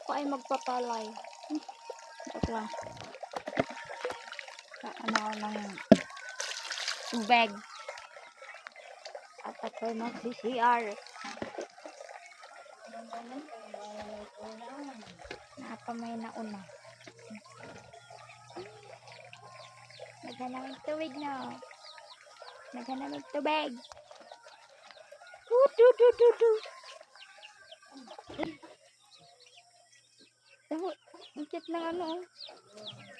Ako ay magpapalay. Joke lang. Ano ako ng tubig. At ako'y mag-CR. Napamay na una. Naghanap ng tubig na. Naghanap ng tubig. Du, du, du, du, du. Tahu, ang ng ano, oh.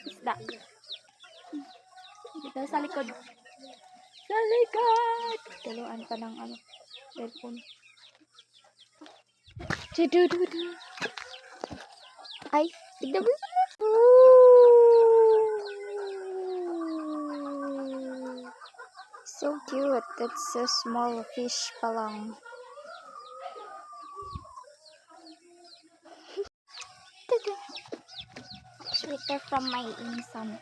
isda. Dito sa likod. Sa likod! Tuluan pa ng ano, cellphone. Du-du-du-du. Ay, tignan mo. So cute. That's a small fish pa lang. Sweater from my insan.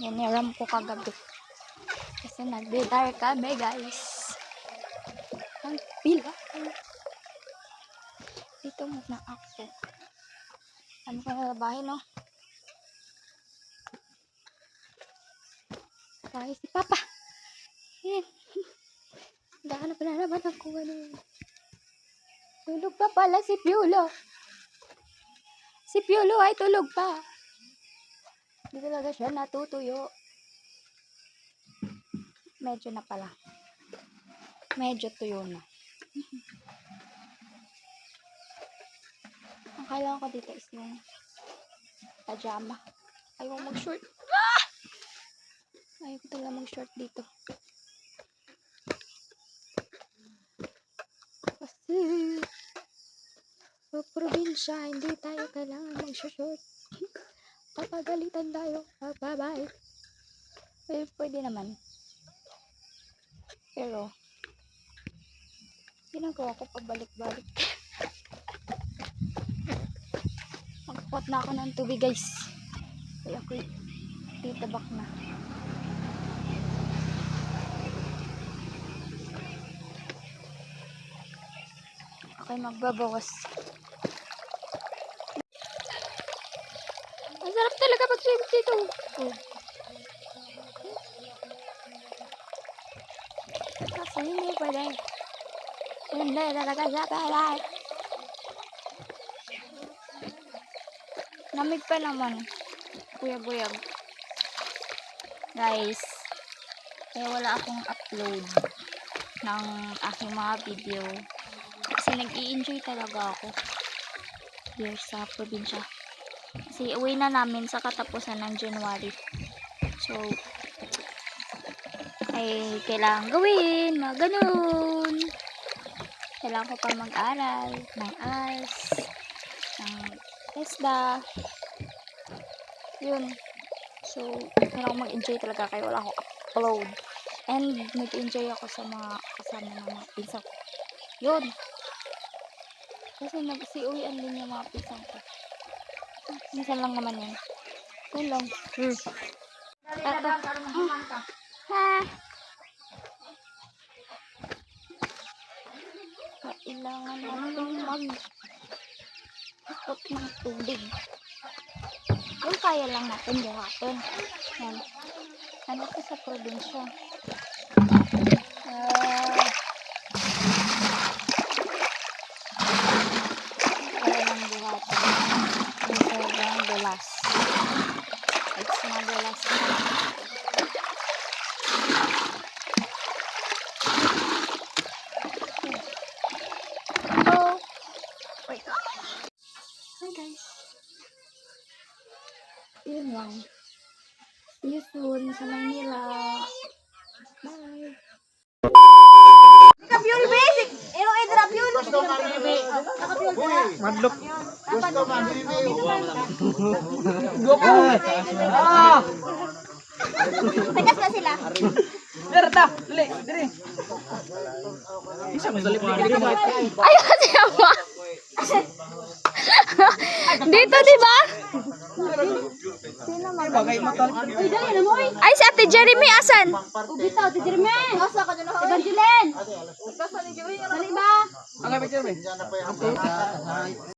Yan, niram ko kagabi. Kasi nagdidar kami, guys. Ang pila. Dito muna ako. Ano ka na bahay, no? Bahay si Papa. Yan. Dahan na naman ako ano. Tulog pa pala si Piolo. Si Piolo ay tulog pa. Hindi talaga siya natutuyo. Medyo na pala. Medyo tuyo na. Ang kailangan ko dito is yung pajama. Ayaw mag-short. Ah! Ayaw ko talaga mag-short dito. Kasi sa probinsya, hindi tayo kailangan mag-short. Papagalitan tayo. Bye-bye. Well, pwede naman. Pero, ginagawa ko pabalik-balik. Magpot na ako ng tubig, guys. Kaya ako'y titabak na. Ako'y magbabawas. Ang sarap talaga mag-swim dito. Oh. Kasi hindi pwede. Hindi talaga siya pwede. Lamig pa naman. Buyag-buyag. Guys, kaya wala akong upload ng aking mga video. Kasi nag-i-enjoy talaga ako here sa probinsya. Kasi uwi na namin sa katapusan ng January. So, ay kailangan gawin, mga ganun. Kailangan ko pa mag-aral, ng AS, ng TESDA. Yun. So, kailangan mag-enjoy talaga kaya wala akong upload. And nag-enjoy ako sa mga kasama ng mga pinsan ko. Yun. Kasi nag-siuwian din yung mga pinsan ko. Minsan lang naman yun. Yun lang. Hmm. Eto. Ha? Kailangan natin mag ikot ng tubig. Yung kaya lang natin buhatin. Yan. Ano to sa probinsya? Madulas na. Hello. Wait. Hi guys. Yun lang. See you soon sa Manila. Bye. Kapyul basic. Ero ay drapyul. Madlok. Tagas na sila. Derta, dali, diri. Isa mo dali pa. Ayaw siya mo. Dito, di ba? Ay, si Ate Jeremy, asan? Ubita, ti Jeremy. Asa ka dyan hoy. Evangeline. Asa ni Joey. Dali ba? Ang picture me.